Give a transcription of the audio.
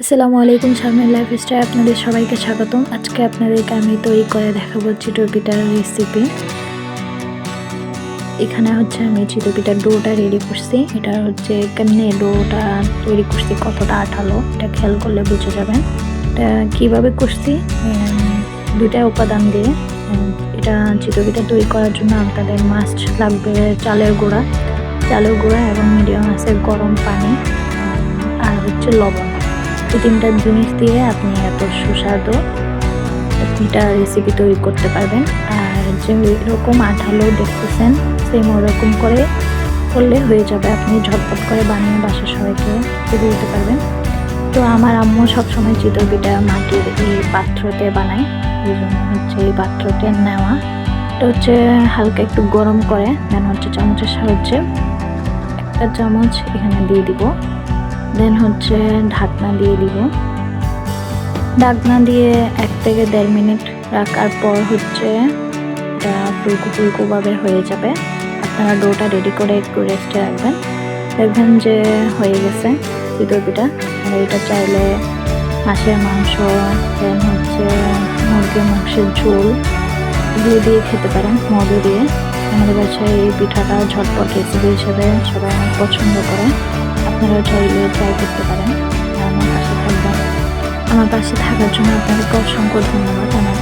আসসালামু আলাইকুম Sharmin life style আপনাদের সবাইকে স্বাগতম। আজকে আপনাদেরকে আমি তৈরি করে দেখাবো চিতই পিঠার রেসিপি এখানে হচ্ছে আমি চিতই পিঠার ডোটা রেডি করছি। এটা হচ্ছে কেমনে ডোটা তৈরি করছি, কতটা আঠালো, এটা খেয়াল করলে বুঝে যাবেন। এটা কীভাবে করছি? দুইটা উপাদান দিয়ে। এটা পিঠা তৈরি করার জন্য আপনাদের মাস্ট লাগবে চালের গুঁড়া। চালের গুঁড়া এবং মিডিয়াম মাছের গরম পানি। আর হচ্ছে লবণ। এই তিনটা জিনিস দিয়ে আপনি এত সুস্বাদু একটা রেসিপি তৈরি করতে পারবেন। আর যে এরকম আঠালো দেখতেছেন সেম ওরকম করে করলে হয়ে যাবে। আপনি ঝটপট করে বানিয়ে বাসার সবাইকে খেতে দিতে পারবেন। তো আমার আম্মু সবসময় পিঠা মাটির এই পাত্রতে বানায়। এই জন্য হচ্ছে এই পাত্রতে নেওয়া। এটা হচ্ছে হালকা একটু গরম করে, দেন হচ্ছে চামচের সাহায্যে একটা চামচ এখানে দিয়ে দিব। দেন হচ্ছে ঢাকনা দিয়ে দিব। ঢাকনা দিয়ে এক থেকে দেড় মিনিট রাখার পর হচ্ছে এটা ফুলকো ফুলকোভাবে হয়ে যাবে। আপনারা ডোটা রেডি করে একটু রেস্টে রাখবেন। দেখবেন যে হয়ে গেছে চিতই পিঠা আর এটা চাইলে হাঁসের মাংস, দেন হচ্ছে মুরগির মাংসের ঝোল দিয়ে দিয়ে খেতে পারেন, মধু দিয়ে। আমাদের বাসায় এই পিঠাটা ঝটপট রেসিপি হিসেবে সবাই অনেক পছন্দ করে। আপনারা চাইলে ট্রাই করতে পারেন। আমার পাশে থাকবেন। আমার পাশে থাকার জন্য আপনাদেরকে অসংখ্য ধন্যবাদ। আমার